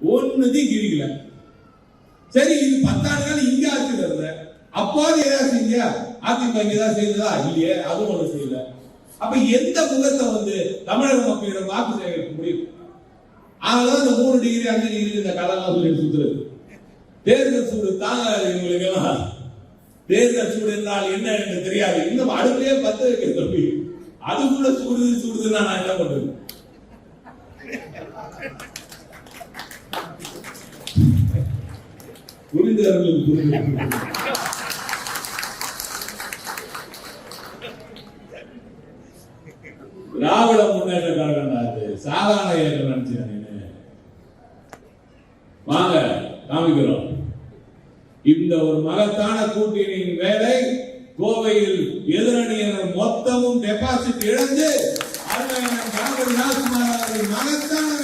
ஒண்ணுதையும் கிழிக்கல. சரி இது பத்தாண்டுகள் இங்க ஆட்சி இருந்த அப்பாவது ஏதாவது செஞ்சியா? அதிமுக ஏதாவது செய்ததா இல்லையே அதுவும் ஒண்ணு செய்யல. அப்ப எந்த முகத்தை வந்து தமிழக மக்களிடம் வாக்கு சேகரிக்க முடியும்? அதனால இந்த மூணு டிகிரி அஞ்சு டிகிரி இந்த கதைலாம் சொல்லி சுத்துறது. தேர்தல் சூடு தாங்காது இவங்களுக்கு எல்லாம் தேர்தல் சூடு என்றால் என்ன என்று தெரியாது. இன்னும் அடுப்பிலே பத்து வைக்க தம்பி. அதுக்குள்ள கூட சூடுது சூடுதுன்னா நான் என்ன பண்றது புரிந்து. திராவிட முன்னேற்ற கழகம் சாதாரண இயக்கம் வாங்க காமிக்கிறோம். இந்த ஒரு மகத்தான கூட்டணியின் வேலை கோவையில் எதிரணியினர் மொத்தமும் டெபாசிட் இழந்து அருமையான காங்கிரஸ் ராஜ்குமார் அவர்கள் மகத்தான